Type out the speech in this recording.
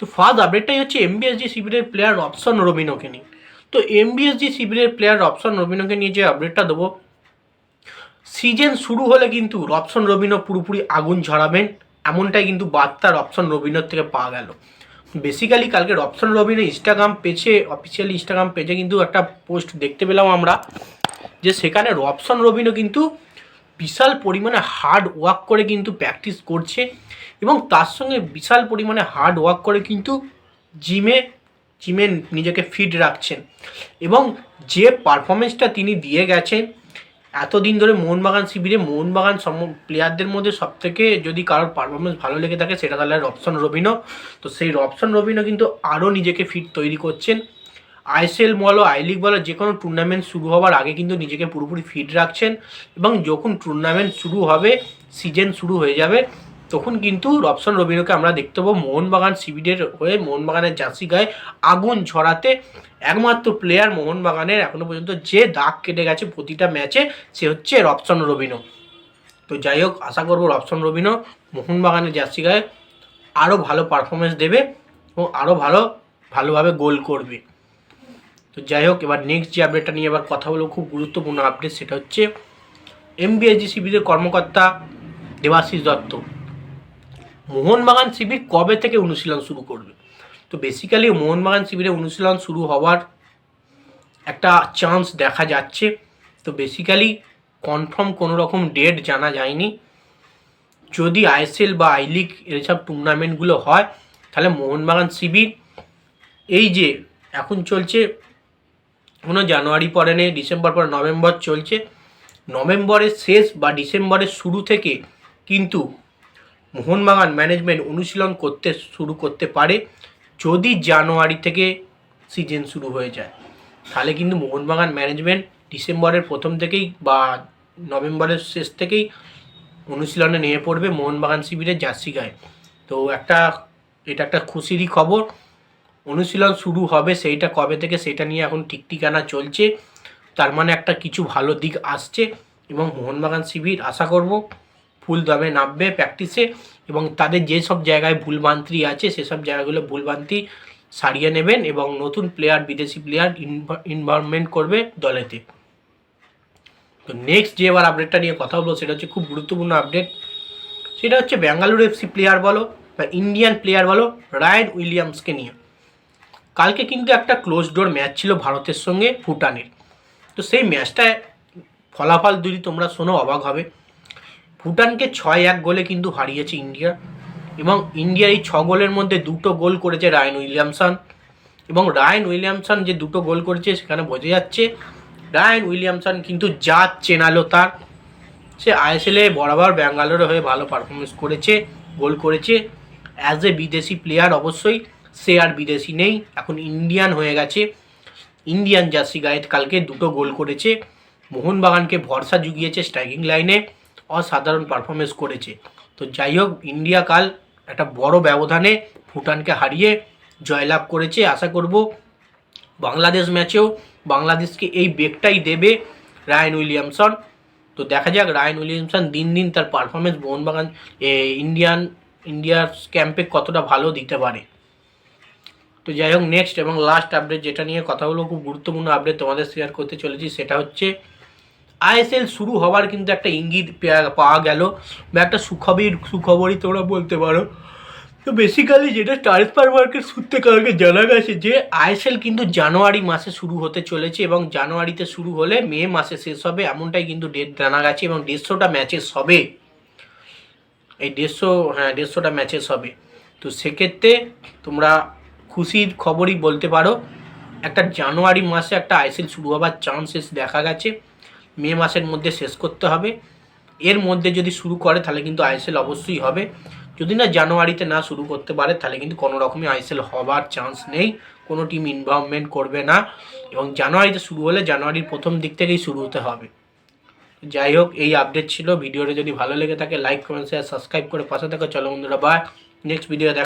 তো ফার্স্ট আপডেটটাই হচ্ছে এমবিএসজি শিবিরের প্লেয়ার অপশন রবিনোকে নিয়ে। তো এমবিএসজি শিবিরের প্লেয়ার অপশন রবিনোকে নিয়ে যে আপডেটটা দেবো সিজন শুরু হলে কিন্তু রপসন রবিনো পুরোপুরি আগুন ঝরাবেন, এমনটাই কিন্তু বার্তা অপশন রবিনোর থেকে পাওয়া গেল। বেসিক্যালি কালকে রপসন রবিনো ইনস্টাগ্রাম পেজে অফিসিয়ালি ইনস্টাগ্রাম পেজে কিন্তু একটা পোস্ট দেখতে পেলাম আমরা, যে সেখানে রপসন রবিনো কিন্তু বিশাল পরিমাণে হার্ড ওয়ার্ক করে কিন্তু প্র্যাকটিস করছে এবং তার সঙ্গে বিশাল পরিমাণে হার্ড ওয়ার্ক করে কিন্তু জিমে জিমে নিজেকে ফিট রাখছেন। এবং যে পারফরমেন্সটা তিনি দিয়ে গেছেন, এতদিন ধরে মোহনবাগান শিবিরে, মোহনবাগান সম প্লেয়ারদের মধ্যে সবথেকে যদি কারোর পারফরমেন্স ভালো লেগে থাকে, সেটা তাহলে রবসন রবিনো তো সেই রবসন রবিনো কিন্তু আরও নিজেকে ফিট তৈরি করছেন। আইএসএল বলো আই লিগ বলো যে কোনো টুর্নামেন্ট শুরু হওয়ার আগে কিন্তু নিজেকে পুরোপুরি ফিট রাখছেন এবং যখন টুর্নামেন্ট শুরু হবে সিজন শুরু হয়ে যাবে, তখন কিন্তু রবসন রবিনোকে আমরা দেখতে পাবো মোহনবাগান শিবিরের হয়ে মোহনবাগানের জার্সি গায়ে আগুন ঝরাতে। একমাত্র প্লেয়ার মোহনবাগানের এখনও পর্যন্ত যে দাগ কেটে গেছে প্রতিটা ম্যাচে সে হচ্ছে রবসন রবিনো তো যাই হোক, আশা করব রবসন রবিনো মোহনবাগানের জার্সি গায়ে আরও ভালো পারফরমেন্স দেবে ও আরও ভালো, ভালোভাবে গোল করবে। তো যাই হোক, এবার নেক্সট যে আপডেটটা নিয়ে এবার কথা বলব খুব গুরুত্বপূর্ণ আপডেট সেটা হচ্ছে এমবিএসজি শিবিরের কর্মকর্তা দেবাশিস দত্ত। মোহনবাগান শিবির কবে থেকে অনুশীলন শুরু করবে? তো বেসিক্যালি মোহনবাগান শিবিরে অনুশীলন শুরু হওয়ার একটা চান্স দেখা যাচ্ছে। তো বেসিক্যালি কনফার্ম কোনো রকম ডেট জানা যায়নি। যদি আইএসএল বা আই লিগ এসব টুর্নামেন্টগুলো হয়, তাহলে মোহনবাগান শিবির এই যে এখন চলছে কোনো জানুয়ারি পরে নেই, ডিসেম্বর পরে, নভেম্বর চলছে। নভেম্বরের শেষ বা ডিসেম্বরের শুরু থেকে কিন্তু মোহনবাগান ম্যানেজমেন্ট অনুশীলন করতে শুরু করতে পারে, যদি জানুয়ারি থেকে সিজন শুরু হয়ে যায়। তাহলে কিন্তু মোহনবাগান ম্যানেজমেন্ট ডিসেম্বরের প্রথম থেকেই বা নভেম্বরের শেষ থেকেই অনুশীলনে নিয়ে পড়বে মোহনবাগান শিবিরের জার্সি গায়ে। তো একটা, এটা একটা খুশিরই খবর। অনুশীলন শুরু হবে সেইটা কবে থেকে সেটা নিয়ে এখন ঠিক ঠিকানা চলছে, তার মানে একটা কিছু ভালো দিক আসছে এবং মোহনবাগান শিবির আশা করব ফুল দমে নামবে প্র্যাকটিসে এবং তাদের যেসব জায়গায় ভুলভ্রান্তি আছে সেসব জায়গাগুলো ভুলভ্রান্তি সারিয়ে নেবেন এবং নতুন প্লেয়ার বিদেশি প্লেয়ার ইনভলভমেন্ট করবে দলেতে। তো নেক্সট যে এবার আপডেটটা নিয়ে কথা বলব সেটা হচ্ছে খুব গুরুত্বপূর্ণ আপডেট সেটা হচ্ছে ব্যাঙ্গালুরু এফসি প্লেয়ার বলো বা ইন্ডিয়ান প্লেয়ার বলো রায়ন উইলিয়ামসকে নিয়ে। কালকে কিন্তু একটা ক্লোজ ডোর ম্যাচ ছিল ভারতের সঙ্গে ভুটানের। তো সেই ম্যাচটায় ফলাফল যদি তোমরা শোনো, অবাক হবে। ভুটানকে ছয় এক গোলে কিন্তু হারিয়েছে ইন্ডিয়া এবং ইন্ডিয়া এই ছ গোলের মধ্যে দুটো গোল করেছে রায়ন উইলিয়ামসন এবং রায়ন উইলিয়ামসন যে দুটো গোল করেছে সেখানে বোঝা যাচ্ছে রায়ন উইলিয়ামসন কিন্তু জাত চেনালো তার। সে আইএসএলে বরাবর ব্যাঙ্গালোরে হয়ে ভালো পারফরমেন্স করেছে, গোল করেছে। অ্যাজ এ বিদেশি প্লেয়ার অবশ্যই সে আর বিদেশি নেই। এখন ইন্ডিয়ান হয়ে গেছে। ইন্ডিয়ান জার্সি গায়ে কালকে দুটো গোল করেছে। মোহনবাগানকে ভরসা জুগিয়েছে স্ট্রাইকিং লাইনে অসাধারণ পারফরমেন্স করেছে। তো যাই হোক ইন্ডিয়া কাল একটা বড় ব্যবধানে ভুটানকে হারিয়ে জয়লাভ করেছে। আশা করব বাংলাদেশ ম্যাচেও বাংলাদেশকে এই বেগটাই দেবে রায়ন উইলিয়ামসন। তো দেখা যাক, রায়ন উইলিয়ামসন দিন দিন তার পারফরমেন্স মোহনবাগান ইন্ডিয়ান ইন্ডিয়ার ক্যাম্পে কতটা ভালো দিতে পারে। তো যাই হোক নেক্সট এবং লাস্ট আপডেট যেটা নিয়ে কথা হলো, খুব গুরুত্বপূর্ণ আপডেট তোমাদের শেয়ার করতে চলেছি, সেটা হচ্ছে আইএসএল শুরু হওয়ার কিন্তু একটা ইঙ্গিত পাওয়া গেল। বা একটা সুখবর সুখবরই তোমরা বলতে পারো। তো বেসিক্যালি যেটা ট্রান্সফার মার্কেট সূত্রে কালকে জানা গেছে যে আইএসএল কিন্তু জানুয়ারি মাসে শুরু হতে চলেছে এবং জানুয়ারিতে শুরু হলে মে মাসে শেষ হবে, এমনটাই কিন্তু ডেট জানা গেছে এবং দেড়শোটা ম্যাচেস হবে। এই দেড়শো হ্যাঁ দেড়শোটা ম্যাচেস হবে। তো সেক্ষেত্রে তোমরা খুশির খবরই বলতে পারো। একটা জানুয়ারি মাসে একটা আইএসএল শুরু হওয়ার চান্সেস দেখা গেছে। মে মাসের মধ্যে শেষ করতে হবে। এর মধ্যে যদি শুরু করে তাহলে কিন্তু আইএসএল অবশ্যই হবে। যদি না জানুয়ারিতে না শুরু করতে পারে তাহলে কিন্তু কোনো রকমই আইএসএল হবার চান্স নেই। কোনো টিম ইনভলভমেন্ট করবে না। এবং জানুয়ারিতে শুরু হলে জানুয়ারির প্রথম দিক থেকেই শুরু হতে হবে। যাই হোক, এই আপডেট ছিল। ভিডিওটা যদি ভালো লেগে থাকে লাইক কমেন্ট শেয়ার সাবস্ক্রাইব করে পাশে থাকো। চলো বন্ধুরা বাই নেক্সট ভিডিও দেখা